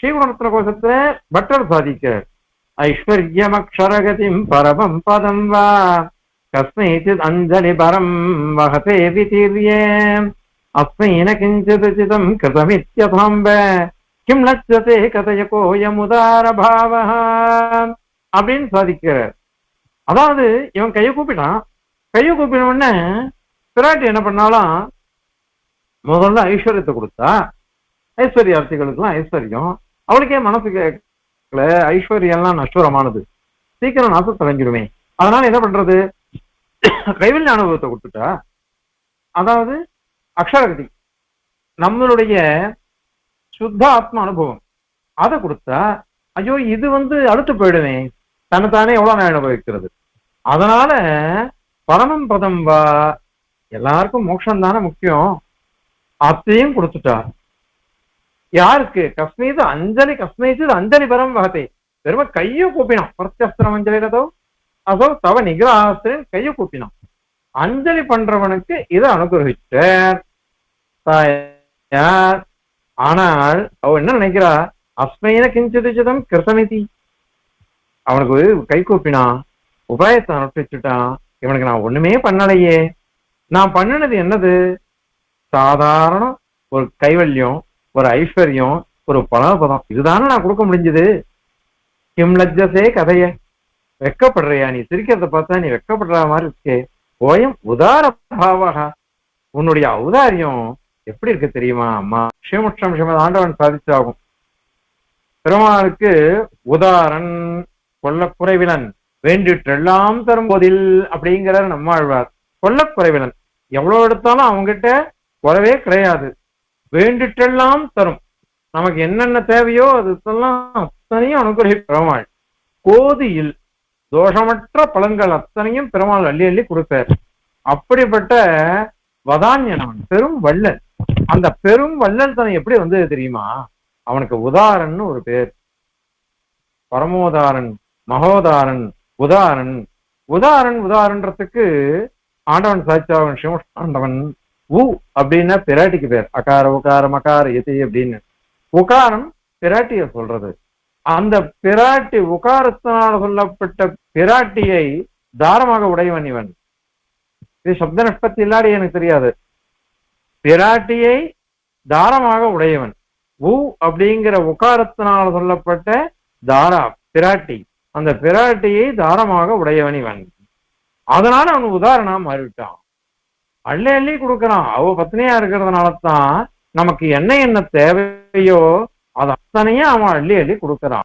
Sri Gunaratna கோஷத்துல butter சாதிக்கிறார் ஐஸ்வர்யமக்ஷரகதிம் பரமம் பதம் வா கஸ்மைச்சித் அஞ்சலி பரம் வகதே விதீர்யே அஸ்மைன கிஞ்சித் சிதம் கிருதமித்யதாம்ப கிம் லட்சதே கதய கோயமுதார பாவः அப்படின்னு சாதிக்கிறார் அதாவது இவன் கையை கூப்பிட்டான் கையை கூப்பின உடனே பிராட்டி என்ன பண்ணாலும் முதல்ல ஐஸ்வர்யத்தை கொடுத்தா ஐஸ்வர்யார்த்திகளுக்கெல்லாம் ஐஸ்வர்யம் அவளுக்கே மனசு கேட்கல ஐஸ்வர்யம்லாம் நஷ்வரமானது சீக்கிரம் நாசத்தடைஞ்சிருமே அதனால என்ன பண்றது? கைவல்ய அனுபவத்தை கொடுத்துட்டா அதாவது அக்ஷரகதி நம்மளுடைய சுத்த ஆத்ம அனுபவம். அதை கொடுத்தா ஐயோ இது வந்து அழுத்து போயிடுமே. தன்னைத்தானே எவ்வளவு நான் அனுபவிக்கிறது? அதனால பரமம் பதம் வா. எல்லாருக்கும் மோட்சம் தானே முக்கியம். அத்தையும் கொடுத்துட்டா. யாருக்கு? கஸ்மீது அஞ்சலி கஸ்மீது அஞ்சலி பரம் வகத்தை. பெரும கையை கூப்பினான். பிரத்யஸ்திரம் அஞ்சலிரதோ அதோ தவ நிகிரஹாஸ்திரன் கையை கூப்பினான். அஞ்சலி பண்றவனுக்கு இதை அனுகிரகிச்சார். தாயார் ஆனால் அவ என்ன நினைக்கிறா அஸ்மையின கிஞ்சிதிச்சிதம் கிருத்தமிதி அவனுக்கு கை கூப்பினான். உபாயத்தை அனுப்பிச்சுட்டான் இவனுக்கு நான் ஒண்ணுமே பண்ணலையே. நான் பண்ணினது என்னது? சாதாரண ஒரு கைவல்யம். ஒரு ஐஸ்வர்யம் ஒரு பலாபதம் இதுதானே நான் கொடுக்க முடிஞ்சது? கிம் லஜ்ஜசே கதைய. வெக்கப்படுறியா? நீ சிரிக்கிறத பார்த்தா நீ வெக்கப்படுற மாதிரி இருக்கே. ஓயம் உதார பாவகா. உன்னுடைய ஔதாரியம் எப்படி இருக்கு தெரியுமா அம்மா? ஸ்ரீமுட்சம் ஸ்ரீமத் ஆண்டவன் சாதிச்சாகும். பெருமாளுக்கு உதாரன் கொல்லக்குறைவிலன் வேண்டிற்றெல்லாம் தரும் போதில் அப்படிங்கிறார் நம்மாழ்வார். கொல்லக்குறைவிலன். எவ்வளவு எடுத்தாலும் அவங்ககிட்ட குறவே கிடையாது. வேண்டிட்டெல்லாம் தரும். நமக்கு என்னென்ன தேவையோ அதெல்லாம் அத்தனையும் அனுகிரகி பெருமாள். கோதியில் தோஷமற்ற பலன்கள் அத்தனையும் பெருமாள் அள்ளி அள்ளி கொடுப்பார் அப்படிப்பட்ட வதான்யனவன் பெரும் வள்ளல். அந்த பெரும் வள்ளல் தனம் எப்படி வந்தது தெரியுமா? அவனுக்கு உதாரன் ஒரு பேர். பரமோதாரன் மகோதாரன் உதாரன். உதாரன் உதாரன்றதுக்கு ஆண்டவன் சாய்ச்சாவன் சிவன் உ அப்படின்னா பிராட்டிக்கு பேர். அகார உகாரம் அகார எதி அப்படின்னு. உகாரம் பிராட்டிய சொல்றது. அந்த பிராட்டி உகாரத்தினால் சொல்லப்பட்ட பிராட்டியை தாரமாக உடையவன் இவன். இது சப்த நிஷ்பத்தி இல்லாடி எனக்கு தெரியாது. பிராட்டியை தாரமாக உடையவன். உ அப்படிங்கிற உகாரத்தினால் சொல்லப்பட்ட தாரா பிராட்டி. அந்த பிராட்டியை தாரமாக உடையவன் இவன். அதனால அவன் உதாரணம் மாறிவிட்டான். அள்ளி அள்ளி கொடுக்கறான். அவ பத்னியா இருக்கிறதுனால தான் நமக்கு என்ன என்ன தேவையோ அது அத்தனையும் அவன் அள்ளி அள்ளி கொடுக்கறான்.